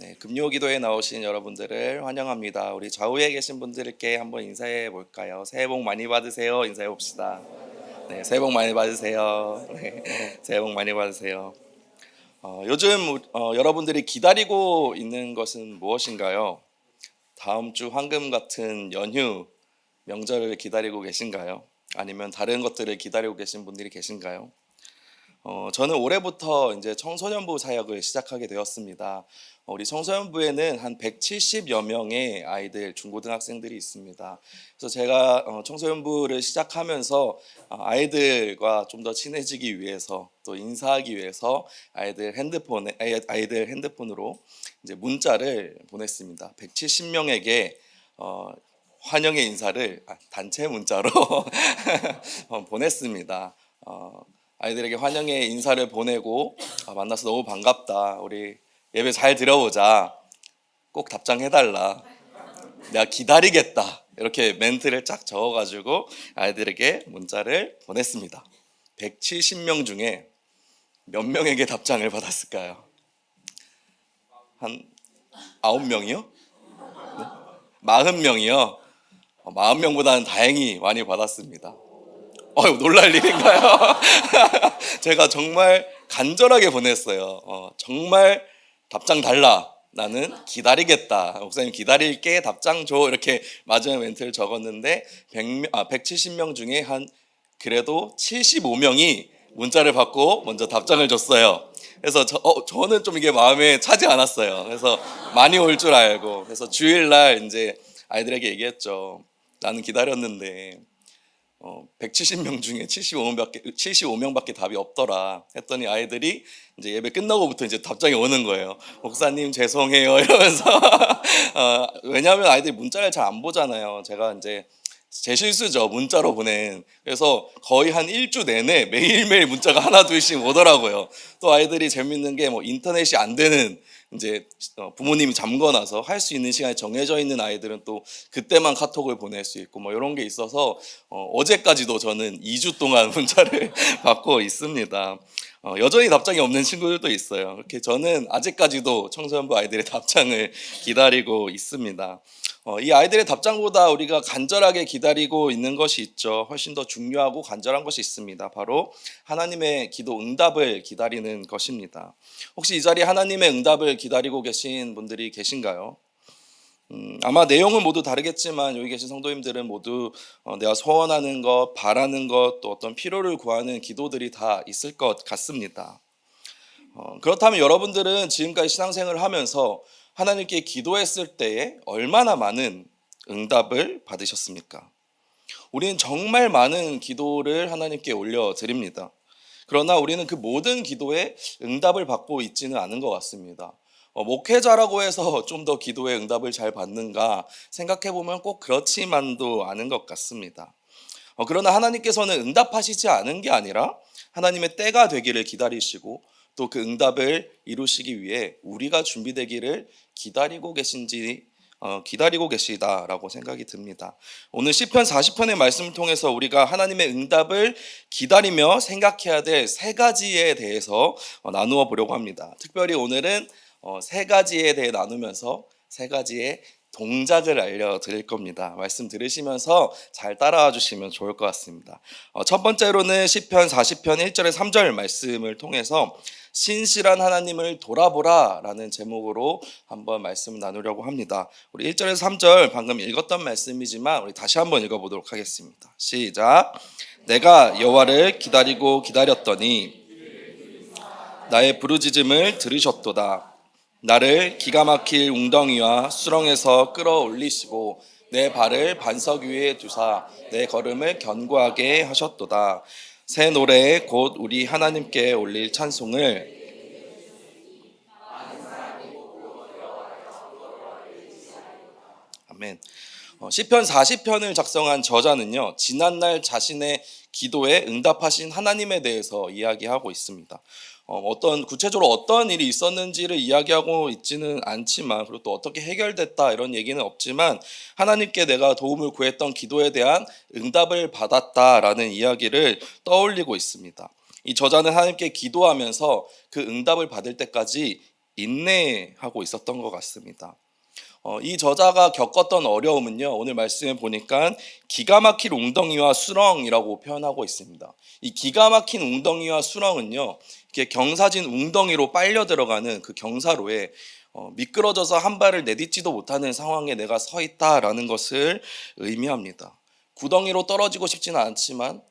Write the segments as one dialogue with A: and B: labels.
A: 네, 금요 기도에 나오신 여러분들을 환영합니다. 우리 좌우에 계신 분들께 한번 인사해 볼까요? 새해 복 많이 받으세요. 인사해 봅시다. 네, 새해 복 많이 받으세요. 네, 새해 복 많이 받으세요. 어, 요즘 어, 여러분들이 기다리고 있는 것은 무엇인가요? 다음 주 황금 같은 연휴 명절을 기다리고 계신가요? 아니면 다른 것들을 기다리고 계신 분들이 계신가요? 어, 저는 올해부터 이제 청소년부 사역을 시작하게 되었습니다. 어, 우리 청소년부에는 한 170여 명의 아이들 중고등학생들이 있습니다. 그래서 제가 어, 청소년부를 시작하면서 어, 아이들과 좀 더 친해지기 위해서 또 인사하기 위해서 아이들 핸드폰에 아이- 아이들 핸드폰으로 이제 문자를 보냈습니다. 170명에게 어, 환영의 인사를 아, 단체 문자로 어, 보냈습니다. 어, 아이들에게 환영의 인사를 보내고 아, 만나서 너무 반갑다. 우리 예배 잘 들어보자. 꼭 답장해달라. 내가 기다리겠다. 이렇게 멘트를 쫙 적어가지고 아이들에게 문자를 보냈습니다. 170명 중에 몇 명에게 답장을 받았을까요? 한 9명이요? 네? 40명이요? 40명보다는 다행히 많이 받았습니다. 어휴, 놀랄 일인가요? 제가 정말 간절하게 보냈어요. 어, 정말 답장 달라. 나는 기다리겠다. 목사님 기다릴게 답장 줘. 이렇게 마지막 멘트를 적었는데 100명, 아, 170명 중에 한 그래도 75명이 문자를 받고 먼저 답장을 줬어요. 그래서 저, 어, 저는 좀 이게 마음에 차지 않았어요. 그래서 많이 올 줄 알고 그래서 주일날 이제 아이들에게 얘기했죠. 나는 기다렸는데 어, 170명 중에 75명밖에 75명밖에 답이 없더라 했더니 아이들이 이제 예배 끝나고부터 이제 답장이 오는 거예요. 목사님 죄송해요 이러면서 어, 왜냐하면 아이들이 문자를 잘 안 보잖아요. 제가 이제 제 실수죠 문자로 보낸 그래서 거의 한 일주 내내 매일매일 문자가 하나 둘씩 오더라고요 또 아이들이 재밌는 게 뭐 인터넷이 안 되는 이제 어, 부모님이 잠궈놔서 할 수 있는 시간이 정해져 있는 아이들은 또 그때만 카톡을 보낼 수 있고 뭐 이런 게 있어서 어, 어제까지도 저는 2주 동안 문자를 받고 있습니다. 어, 여전히 답장이 없는 친구들도 있어요. 이렇게 저는 아직까지도 청소년부 아이들의 답장을 기다리고 있습니다. 어, 이 아이들의 답장보다 우리가 간절하게 기다리고 있는 것이 있죠. 훨씬 더 중요하고 간절한 것이 있습니다. 바로 하나님의 기도 응답을 기다리는 것입니다. 혹시 이 자리에 하나님의 응답을 기다리고 계신 분들이 계신가요? 음, 아마 내용은 모두 다르겠지만 여기 계신 성도님들은 모두 어, 내가 소원하는 것, 바라는 것, 또 어떤 필요를 구하는 기도들이 다 있을 것 같습니다. 어, 그렇다면 여러분들은 지금까지 신앙생활을 하면서 하나님께 기도했을 때에 얼마나 많은 응답을 받으셨습니까? 우리는 정말 많은 기도를 하나님께 올려드립니다. 그러나 우리는 그 모든 기도에 응답을 받고 있지는 않은 것 같습니다. 어, 목회자라고 해서 좀 더 기도에 응답을 잘 받는가 생각해 보면 꼭 그렇지만도 않은 것 같습니다. 어, 그러나 하나님께서는 응답하시지 않은 게 아니라 하나님의 때가 되기를 기다리시고 또 그 응답을 이루시기 위해 우리가 준비되기를 기다리고 계신지 어, 기다리고 계시다라고 생각이 듭니다. 오늘 시편 40편의 말씀을 통해서 우리가 하나님의 응답을 기다리며 생각해야 될 세 가지에 대해서 어, 나누어 보려고 합니다. 특별히 오늘은 어, 세 가지에 대해 나누면서 세 가지의 동작을 알려드릴 겁니다. 말씀 들으시면서 잘 따라와 주시면 좋을 것 같습니다. 어, 첫 번째로는 시편 40편 1절에 3절 말씀을 통해서 신실한 하나님을 돌아보라 라는 제목으로 한번 말씀 나누려고 합니다. 우리 1절에서 3절 방금 읽었던 말씀이지만 우리 다시 한번 읽어보도록 하겠습니다. 시작. 내가 여호와를 기다리고 기다렸더니 나의 부르짖음을 들으셨도다. 나를 기가 막힐 웅덩이와 수렁에서 끌어올리시고 내 발을 반석 위에 두사 내 걸음을 견고하게 하셨도다. 새 노래 곧 우리 하나님께 올릴 찬송을 아멘. 어, 시편 40편을 작성한 저자는요. 지난날 자신의 기도에 응답하신 하나님에 대해서 이야기하고 있습니다. 어, 어떤 구체적으로 어떤 일이 있었는지를 이야기하고 있지는 않지만 그리고 또 어떻게 해결됐다 이런 얘기는 없지만 하나님께 내가 도움을 구했던 기도에 대한 응답을 받았다라는 이야기를 떠올리고 있습니다. 이 저자는 하나님께 기도하면서 그 응답을 받을 때까지 인내하고 있었던 것 같습니다. 어, 이 저자가 겪었던 어려움은요. 오늘 말씀에 보니까 기가 막힌 웅덩이와 수렁이라고 표현하고 있습니다. 이 기가 막힌 웅덩이와 수렁은요. 경사진 웅덩이로 빨려 들어가는 그 경사로에 어, 미끄러져서 한 발을 내딛지도 못하는 상황에 내가 서 있다라는 것을 의미합니다. 구덩이로 떨어지고 싶지는 않지만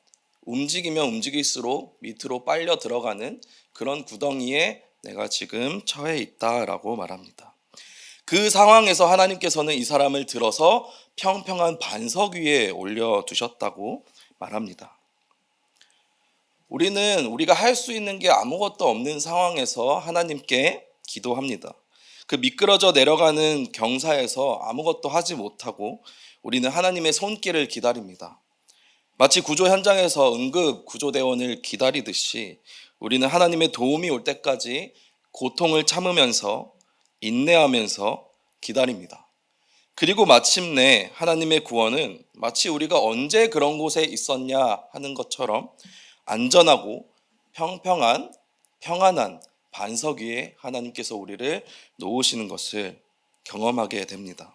A: 움직이면 움직일수록 밑으로 빨려 들어가는 그런 구덩이에 내가 지금 처해 있다라고 말합니다. 그 상황에서 하나님께서는 이 사람을 들어서 평평한 반석 위에 올려 두셨다고 말합니다. 우리는 우리가 할 수 있는 게 아무것도 없는 상황에서 하나님께 기도합니다. 그 미끄러져 내려가는 경사에서 아무것도 하지 못하고 우리는 하나님의 손길을 기다립니다. 마치 구조 현장에서 응급 구조대원을 기다리듯이 우리는 하나님의 도움이 올 때까지 고통을 참으면서 인내하면서 기다립니다. 그리고 마침내 하나님의 구원은 마치 우리가 언제 그런 곳에 있었냐 하는 것처럼 안전하고 평평한 평안한 반석 위에 하나님께서 우리를 놓으시는 것을 경험하게 됩니다.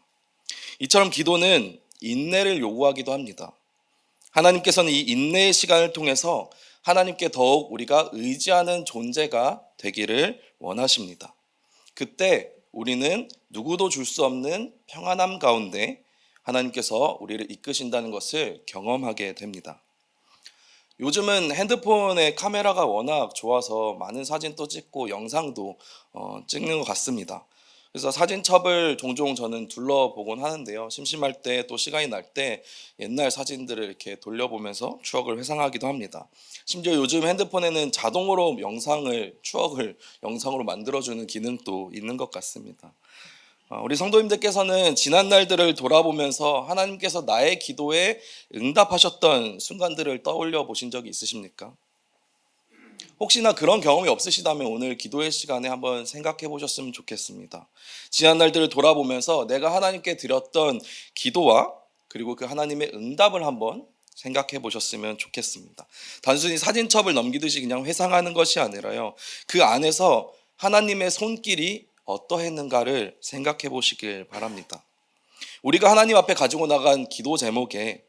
A: 이처럼 기도는 인내를 요구하기도 합니다. 하나님께서는 이 인내의 시간을 통해서 하나님께 더욱 우리가 의지하는 존재가 되기를 원하십니다. 그때 우리는 누구도 줄 수 없는 평안함 가운데 하나님께서 우리를 이끄신다는 것을 경험하게 됩니다. 요즘은 핸드폰의 카메라가 워낙 좋아서 많은 사진도 찍고 영상도 어, 찍는 것 같습니다. 그래서 사진첩을 종종 저는 둘러보곤 하는데요. 심심할 때 또 시간이 날 때 옛날 사진들을 이렇게 돌려보면서 추억을 회상하기도 합니다. 심지어 요즘 핸드폰에는 자동으로 영상을 추억을 영상으로 만들어주는 기능도 있는 것 같습니다. 어, 우리 성도님들께서는 지난 날들을 돌아보면서 하나님께서 나의 기도에 응답하셨던 순간들을 떠올려 보신 적이 있으십니까? 혹시나 그런 경험이 없으시다면 오늘 기도의 시간에 한번 생각해 보셨으면 좋겠습니다. 지난 날들을 돌아보면서 내가 하나님께 드렸던 기도와 그리고 그 하나님의 응답을 한번 생각해 보셨으면 좋겠습니다. 단순히 사진첩을 넘기듯이 그냥 회상하는 것이 아니라요. 그 안에서 하나님의 손길이 어떠했는가를 생각해 보시길 바랍니다. 우리가 하나님 앞에 가지고 나간 기도 제목에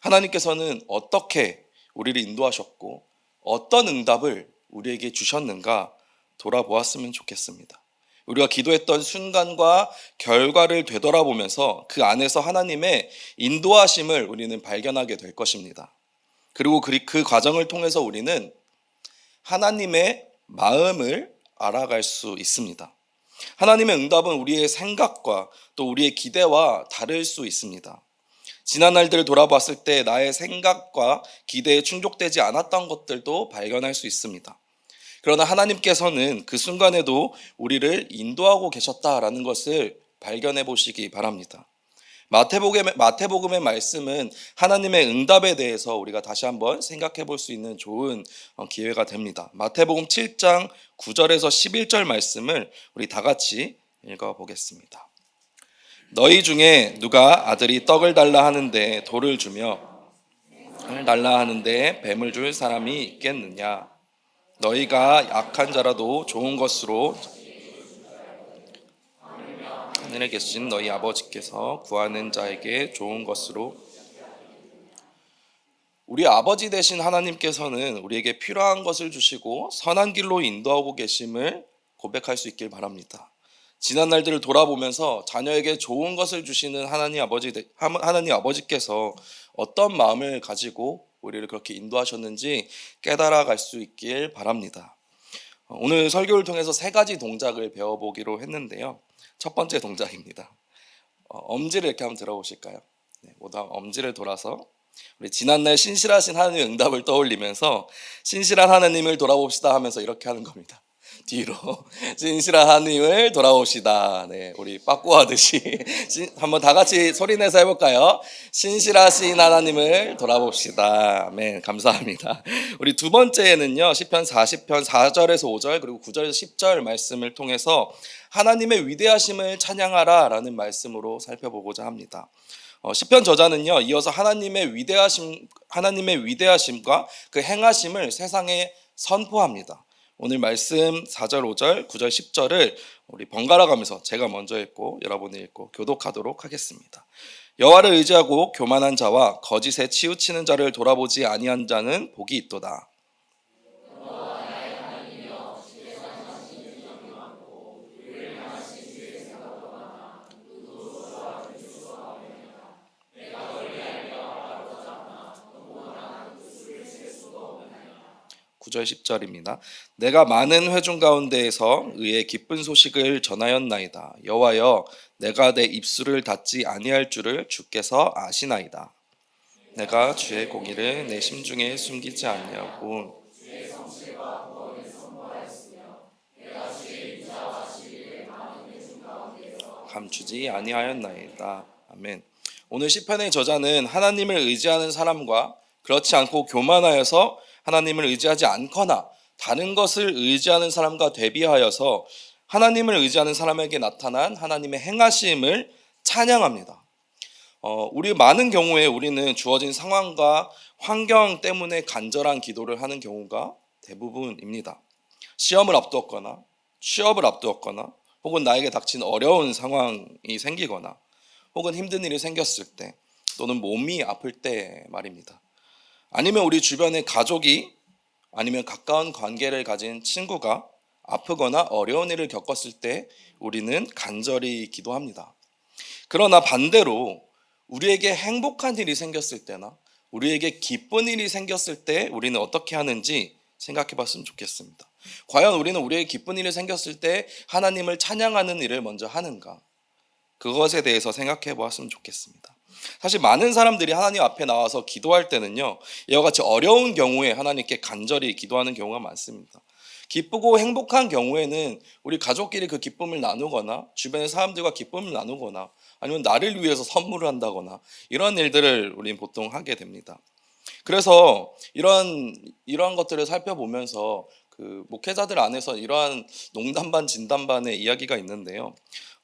A: 하나님께서는 어떻게 우리를 인도하셨고 어떤 응답을 우리에게 주셨는가 돌아보았으면 좋겠습니다. 우리가 기도했던 순간과 결과를 되돌아보면서 그 안에서 하나님의 인도하심을 우리는 발견하게 될 것입니다. 그리고 그, 그 과정을 통해서 우리는 하나님의 마음을 알아갈 수 있습니다. 하나님의 응답은 우리의 생각과 또 우리의 기대와 다를 수 있습니다. 지난 날들을 돌아봤을 때 나의 생각과 기대에 충족되지 않았던 것들도 발견할 수 있습니다. 그러나 하나님께서는 그 순간에도 우리를 인도하고 계셨다라는 것을 발견해 보시기 바랍니다. 마태복음의, 마태복음의 말씀은 하나님의 응답에 대해서 우리가 다시 한번 생각해 볼 수 있는 좋은 어, 기회가 됩니다. 마태복음 7장 9절에서 11절 말씀을 우리 다 같이 읽어 보겠습니다. 너희 중에 누가 아들이 떡을 달라 하는데 돌을 주며 달라 하는데 뱀을 줄 사람이 있겠느냐? 너희가 약한 자라도 좋은 것으로 하늘에 계신 너희 아버지께서 구하는 자에게 좋은 것으로 우리 아버지 되신 하나님께서는 우리에게 필요한 것을 주시고 선한 길로 인도하고 계심을 고백할 수 있길 바랍니다. 지난 날들을 돌아보면서 자녀에게 좋은 것을 주시는 하나님 아버지 하나님 아버지께서 어떤 마음을 가지고 우리를 그렇게 인도하셨는지 깨달아 갈 수 있길 바랍니다. 오늘 설교를 통해서 세 가지 동작을 배워보기로 했는데요. 첫 번째 동작입니다. 어, 엄지를 이렇게 한번 들어보실까요? 네, 모두 엄지를 돌아서 우리 지난날 신실하신 하나님의 응답을 떠올리면서 신실한 하나님을 돌아봅시다 하면서 이렇게 하는 겁니다. 뒤로 진실한 하나님을 돌아옵시다. 네, 우리 빠꾸 하듯이 한번 다 같이 소리 내서 해볼까요? 신실하신 하나님을 돌아봅시다. 네, 감사합니다. 우리 두 번째는요, 시편 40편 4절에서 5절 그리고 9절에서 10절 말씀을 통해서 하나님의 위대하심을 찬양하라라는 말씀으로 살펴보고자 합니다. 어, 시편 저자는요 이어서 하나님의 위대하심 하나님의 위대하심과 그 행하심을 세상에 선포합니다. 오늘 말씀 4절, 5절, 9절, 10절을 우리 번갈아 가면서 제가 먼저 읽고 여러분이 읽고 교독하도록 하겠습니다. 여호와를 의지하고 교만한 자와 거짓에 치우치는 자를 돌아보지 아니한 자는 복이 있도다. 구절 10절입니다. 내가 많은 회중 가운데에서 의의 기쁜 소식을 전하였나이다. 여호와여 내가 내 입술을 닫지 아니할 줄을 주께서 아시나이다. 내가 주의 공의를 내 심중에 숨기지 아니하고 감추지 아니하였나이다. 아멘. 오늘 시편의 저자는 하나님을 의지하는 사람과 그렇지 않고 교만하여서 하나님을 의지하지 않거나 다른 것을 의지하는 사람과 대비하여서 하나님을 의지하는 사람에게 나타난 하나님의 행하심을 찬양합니다. 어, 우리 많은 경우에 우리는 주어진 상황과 환경 때문에 간절한 기도를 하는 경우가 대부분입니다. 시험을 앞두었거나 취업을 앞두었거나 혹은 나에게 닥친 어려운 상황이 생기거나 혹은 힘든 일이 생겼을 때 또는 몸이 아플 때 말입니다. 아니면 우리 주변의 가족이 아니면 가까운 관계를 가진 친구가 아프거나 어려운 일을 겪었을 때 우리는 간절히 기도합니다. 그러나 반대로 우리에게 행복한 일이 생겼을 때나 우리에게 기쁜 일이 생겼을 때 우리는 어떻게 하는지 생각해 봤으면 좋겠습니다. 과연 우리는 우리에게 기쁜 일이 생겼을 때 하나님을 찬양하는 일을 먼저 하는가? 그것에 대해서 생각해 보았으면 좋겠습니다. 사실 많은 사람들이 하나님 앞에 나와서 기도할 때는요, 이와 같이 어려운 경우에 하나님께 간절히 기도하는 경우가 많습니다. 기쁘고 행복한 경우에는 우리 가족끼리 그 기쁨을 나누거나 주변의 사람들과 기쁨을 나누거나 아니면 나를 위해서 선물을 한다거나 이런 일들을 우리는 보통 하게 됩니다. 그래서 이런 이러한 것들을 살펴보면서 그 목회자들 안에서 이러한 농담 반 진담 반의 이야기가 있는데요.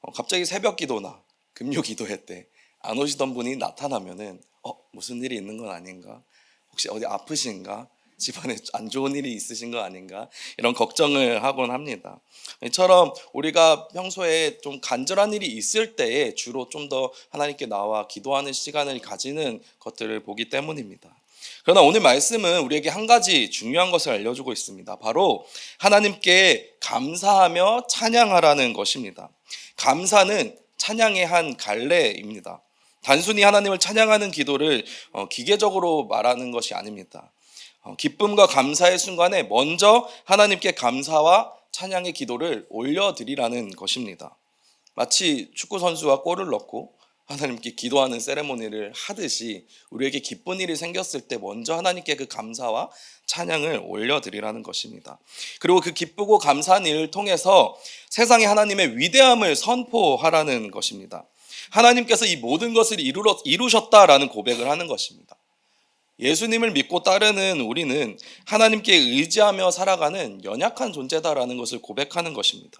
A: 어, 갑자기 새벽 기도나 금요 기도회 때 안 오시던 분이 나타나면은 어 무슨 일이 있는 건 아닌가? 혹시 어디 아프신가? 집안에 안 좋은 일이 있으신 거 아닌가? 이런 걱정을 하곤 합니다. 이처럼 우리가 평소에 좀 간절한 일이 있을 때에 주로 좀 더 하나님께 나와 기도하는 시간을 가지는 것들을 보기 때문입니다. 그러나 오늘 말씀은 우리에게 한 가지 중요한 것을 알려주고 있습니다. 바로 하나님께 감사하며 찬양하라는 것입니다. 감사는 찬양의 한 갈래입니다. 단순히 하나님을 찬양하는 기도를 어, 기계적으로 말하는 것이 아닙니다. 어, 기쁨과 감사의 순간에 먼저 하나님께 감사와 찬양의 기도를 올려드리라는 것입니다. 마치 축구 선수가 골을 넣고 하나님께 기도하는 세레모니를 하듯이 우리에게 기쁜 일이 생겼을 때 먼저 하나님께 그 감사와 찬양을 올려드리라는 것입니다. 그리고 그 기쁘고 감사한 일을 통해서 세상에 하나님의 위대함을 선포하라는 것입니다. 하나님께서 이 모든 것을 이루러, 이루셨다라는 고백을 하는 것입니다. 예수님을 믿고 따르는 우리는 하나님께 의지하며 살아가는 연약한 존재다라는 것을 고백하는 것입니다.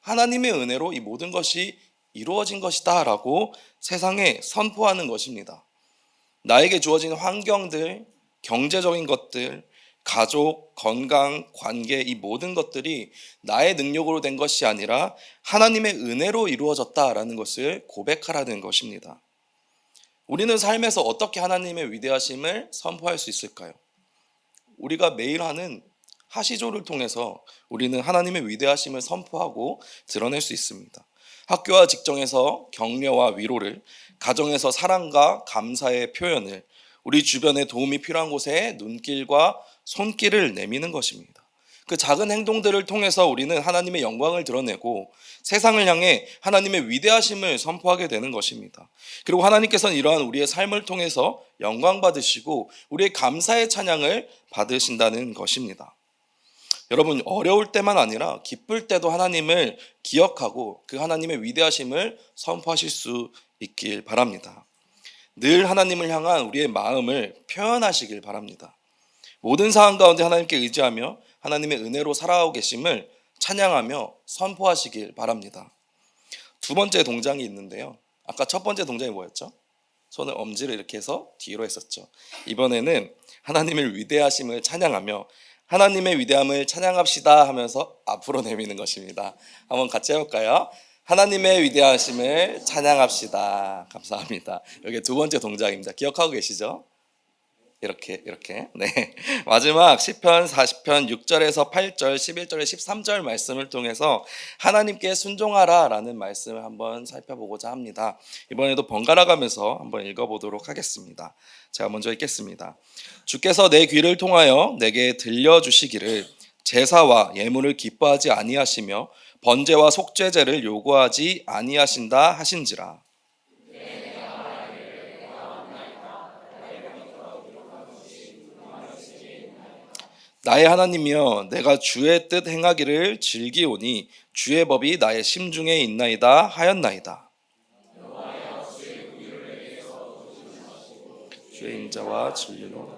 A: 하나님의 은혜로 이 모든 것이 이루어진 것이다 라고 세상에 선포하는 것입니다. 나에게 주어진 환경들, 경제적인 것들, 가족, 건강, 관계 이 모든 것들이 나의 능력으로 된 것이 아니라 하나님의 은혜로 이루어졌다라는 것을 고백하라는 것입니다. 우리는 삶에서 어떻게 하나님의 위대하심을 선포할 수 있을까요? 우리가 매일 하는 하시조를 통해서 우리는 하나님의 위대하심을 선포하고 드러낼 수 있습니다. 학교와 직장에서 격려와 위로를, 가정에서 사랑과 감사의 표현을, 우리 주변에 도움이 필요한 곳에 눈길과 손길을 내미는 것입니다. 그 작은 행동들을 통해서 우리는 하나님의 영광을 드러내고 세상을 향해 하나님의 위대하심을 선포하게 되는 것입니다. 그리고 하나님께서는 이러한 우리의 삶을 통해서 영광 받으시고 우리의 감사의 찬양을 받으신다는 것입니다. 여러분 어려울 때만 아니라 기쁠 때도 하나님을 기억하고 그 하나님의 위대하심을 선포하실 수 있길 바랍니다. 늘 하나님을 향한 우리의 마음을 표현하시길 바랍니다. 모든 상황 가운데 하나님께 의지하며 하나님의 은혜로 살아가고 계심을 찬양하며 선포하시길 바랍니다. 두 번째 동작이 있는데요. 아까 첫 번째 동작이 뭐였죠? 손을 엄지를 이렇게 해서 뒤로 했었죠. 이번에는 하나님을 위대하심을 찬양하며 하나님의 위대함을 찬양합시다 하면서 앞으로 내미는 것입니다. 한번 같이 해볼까요? 하나님의 위대하심을 찬양합시다. 감사합니다. 여기 두 번째 동작입니다. 기억하고 계시죠? 이렇게 이렇게. 네. 마지막 시편 40편 6절에서 8절 11절에 13절 말씀을 통해서 하나님께 순종하라라는 말씀을 한번 살펴보고자 합니다. 이번에도 번갈아 가면서 한번 읽어보도록 하겠습니다. 제가 먼저 읽겠습니다. 주께서 내 귀를 통하여 내게 들려주시기를 제사와 예물을 기뻐하지 아니하시며 번제와 속죄제를 요구하지 아니하신다 하신지라 나의 하나님이여 내가 주의 뜻 행하기를 즐기오니 주의 법이 나의 심중에 있나이다 하였나이다. 주의 인자와 진리로.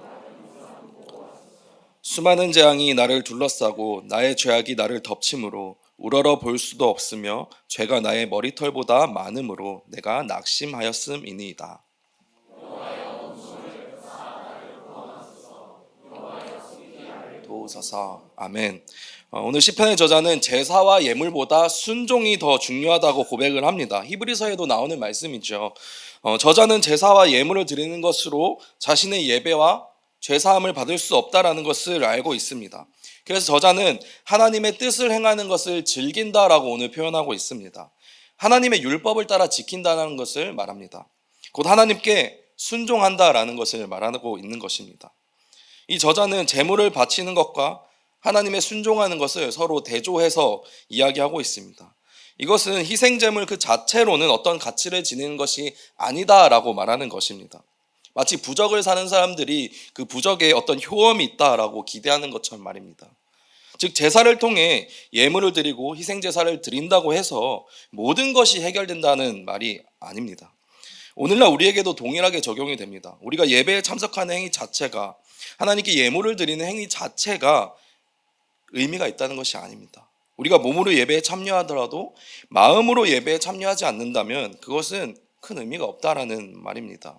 A: 수많은 재앙이 나를 둘러싸고 나의 죄악이 나를 덮침으로 우러러 볼 수도 없으며 죄가 나의 머리털보다 많음으로 내가 낙심하였음이니이다 도우소서 아멘. 어, 오늘 시편의 저자는 제사와 예물보다 순종이 더 중요하다고 고백을 합니다. 히브리서에도 나오는 말씀이죠. 어, 저자는 제사와 예물을 드리는 것으로 자신의 예배와 죄사함을 받을 수 없다라는 것을 알고 있습니다. 그래서 저자는 하나님의 뜻을 행하는 것을 즐긴다라고 오늘 표현하고 있습니다. 하나님의 율법을 따라 지킨다는 것을 말합니다. 곧 하나님께 순종한다라는 것을 말하고 있는 것입니다. 이 저자는 재물을 바치는 것과 하나님의 순종하는 것을 서로 대조해서 이야기하고 있습니다. 이것은 희생제물 그 자체로는 어떤 가치를 지니는 것이 아니다라고 말하는 것입니다. 마치 부적을 사는 사람들이 그 부적에 어떤 효험이 있다라고 기대하는 것처럼 말입니다. 즉 제사를 통해 예물을 드리고 희생 제사를 드린다고 해서 모든 것이 해결된다는 말이 아닙니다. 오늘날 우리에게도 동일하게 적용이 됩니다. 우리가 예배에 참석하는 행위 자체가 하나님께 예물을 드리는 행위 자체가 의미가 있다는 것이 아닙니다. 우리가 몸으로 예배에 참여하더라도 마음으로 예배에 참여하지 않는다면 그것은 큰 의미가 없다라는 말입니다.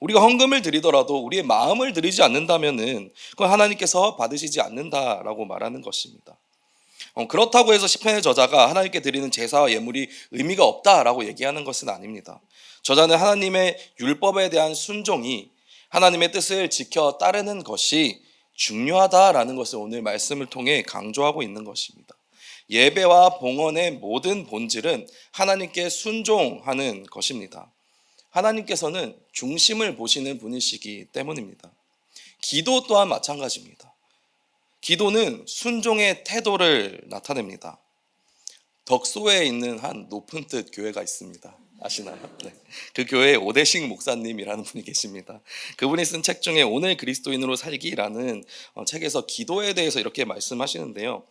A: 우리가 헌금을 드리더라도 우리의 마음을 드리지 않는다면은 그건 하나님께서 받으시지 않는다라고 말하는 것입니다. 어, 그렇다고 해서 시편의 저자가 하나님께 드리는 제사와 예물이 의미가 없다라고 얘기하는 것은 아닙니다. 저자는 하나님의 율법에 대한 순종이 하나님의 뜻을 지켜 따르는 것이 중요하다라는 것을 오늘 말씀을 통해 강조하고 있는 것입니다. 예배와 봉헌의 모든 본질은 하나님께 순종하는 것입니다. 하나님께서는 중심을 보시는 분이시기 때문입니다. 기도 또한 마찬가지입니다. 기도는 순종의 태도를 나타냅니다. 덕소에 있는 한 높은 뜻 교회가 있습니다. 아시나요? 네. 그 교회에 오대식 목사님이라는 분이 계십니다. 그분이 쓴 책 중에 오늘 그리스도인으로 살기라는 어, 책에서 기도에 대해서 이렇게 말씀하시는데요.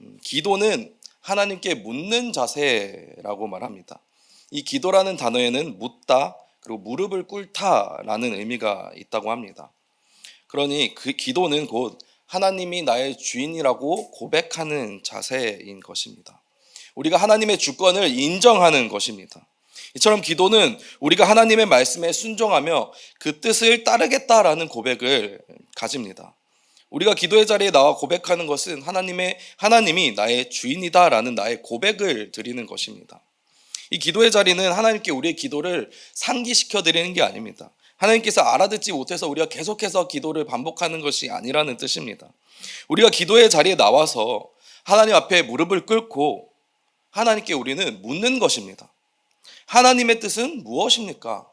A: 음, 기도는 하나님께 묻는 자세라고 말합니다. 이 기도라는 단어에는 묻다 그리고 무릎을 꿇다라는 의미가 있다고 합니다. 그러니 그 기도는 곧 하나님이 나의 주인이라고 고백하는 자세인 것입니다. 우리가 하나님의 주권을 인정하는 것입니다. 이처럼 기도는 우리가 하나님의 말씀에 순종하며 그 뜻을 따르겠다라는 고백을 가집니다. 우리가 기도의 자리에 나와 고백하는 것은 하나님의 하나님이 나의 주인이다라는 나의 고백을 드리는 것입니다. 이 기도의 자리는 하나님께 우리의 기도를 상기시켜 드리는 게 아닙니다. 하나님께서 알아듣지 못해서 우리가 계속해서 기도를 반복하는 것이 아니라는 뜻입니다. 우리가 기도의 자리에 나와서 하나님 앞에 무릎을 꿇고 하나님께 우리는 묻는 것입니다. 하나님의 뜻은 무엇입니까?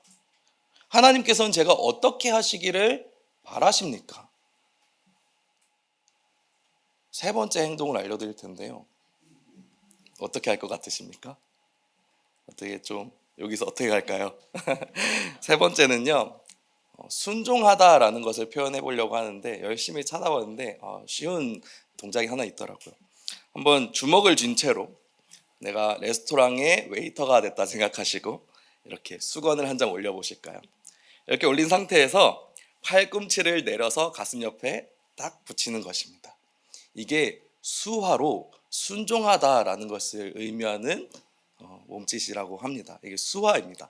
A: 하나님께서는 제가 어떻게 하시기를 바라십니까? 세 번째 행동을 알려드릴 텐데요. 어떻게 할 것 같으십니까? 어떻게 좀 여기서 어떻게 할까요? 세 번째는요. 어, 순종하다라는 것을 표현해 보려고 하는데 열심히 찾아봤는데 어, 쉬운 동작이 하나 있더라고요. 한번 주먹을 쥔 채로 내가 레스토랑의 웨이터가 됐다 생각하시고 이렇게 수건을 한 장 올려 보실까요? 이렇게 올린 상태에서 팔꿈치를 내려서 가슴 옆에 딱 붙이는 것입니다. 이게 수화로 순종하다라는 것을 의미하는 어, 몸짓이라고 합니다. 이게 수화입니다.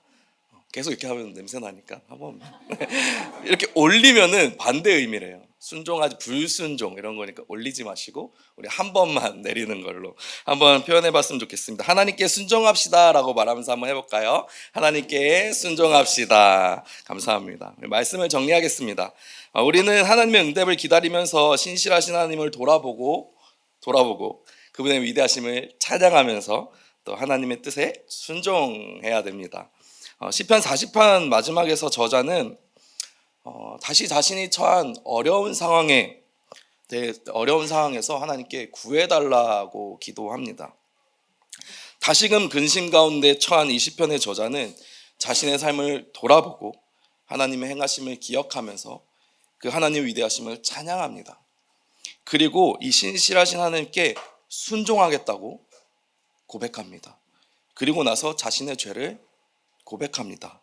A: 어, 계속 이렇게 하면 냄새 나니까 한번 이렇게 올리면은 반대 의미래요. 순종하지 불순종 이런 거니까 올리지 마시고 우리 한 번만 내리는 걸로 한번 표현해 봤으면 좋겠습니다. 하나님께 순종합시다라고 말하면서 한번 해 볼까요? 하나님께 순종합시다. 감사합니다. 말씀을 정리하겠습니다. 아, 우리는 하나님의 응답을 기다리면서 신실하신 하나님을 돌아보고 돌아보고 그분의 위대하심을 찬양하면서 또 하나님의 뜻에 순종해야 됩니다. 어, 시편 40편 마지막에서 저자는 어, 다시 자신이 처한 어려운 상황에 대- 어려운 상황에서 하나님께 구해달라고 기도합니다. 다시금 근심 가운데 처한 이 시편의 저자는 자신의 삶을 돌아보고 하나님의 행하심을 기억하면서 그 하나님 위대하심을 찬양합니다. 그리고 이 신실하신 하나님께 순종하겠다고 고백합니다. 그리고 나서 자신의 죄를 고백합니다.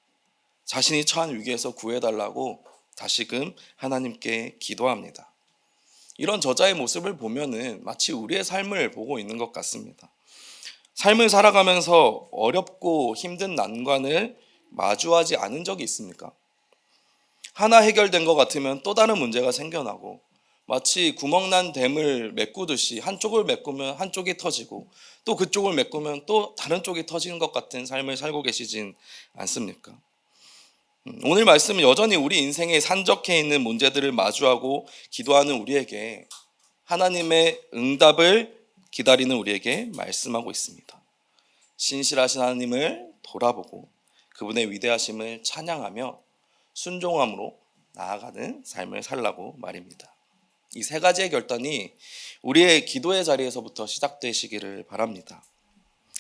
A: 자신이 처한 위기에서 구해달라고 다시금 하나님께 기도합니다. 이런 저자의 모습을 보면은 마치 우리의 삶을 보고 있는 것 같습니다. 삶을 살아가면서 어렵고 힘든 난관을 마주하지 않은 적이 있습니까? 하나 해결된 것 같으면 또 다른 문제가 생겨나고 마치 구멍난 댐을 메꾸듯이 한쪽을 메꾸면 한쪽이 터지고 또 그쪽을 메꾸면 또 다른 쪽이 터지는 것 같은 삶을 살고 계시진 않습니까? 음, 오늘 말씀은 여전히 우리 인생에 산적해 있는 문제들을 마주하고 기도하는 우리에게 하나님의 응답을 기다리는 우리에게 말씀하고 있습니다. 신실하신 하나님을 돌아보고 그분의 위대하심을 찬양하며 순종함으로 나아가는 삶을 살라고 말입니다. 이 세 가지의 결단이 우리의 기도의 자리에서부터 시작되시기를 바랍니다.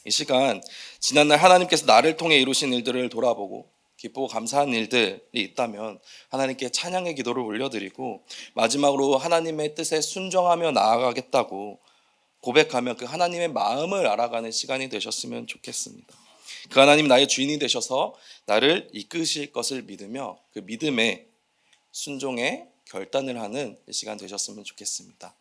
A: 이 시간 지난날 하나님께서 나를 통해 이루신 일들을 돌아보고 기쁘고 감사한 일들이 있다면 하나님께 찬양의 기도를 올려드리고 마지막으로 하나님의 뜻에 순종하며 나아가겠다고 고백하며 그 하나님의 마음을 알아가는 시간이 되셨으면 좋겠습니다. 그 하나님 나의 주인이 되셔서 나를 이끄실 것을 믿으며 그 믿음에 순종의 결단을 하는 이 시간 되셨으면 좋겠습니다.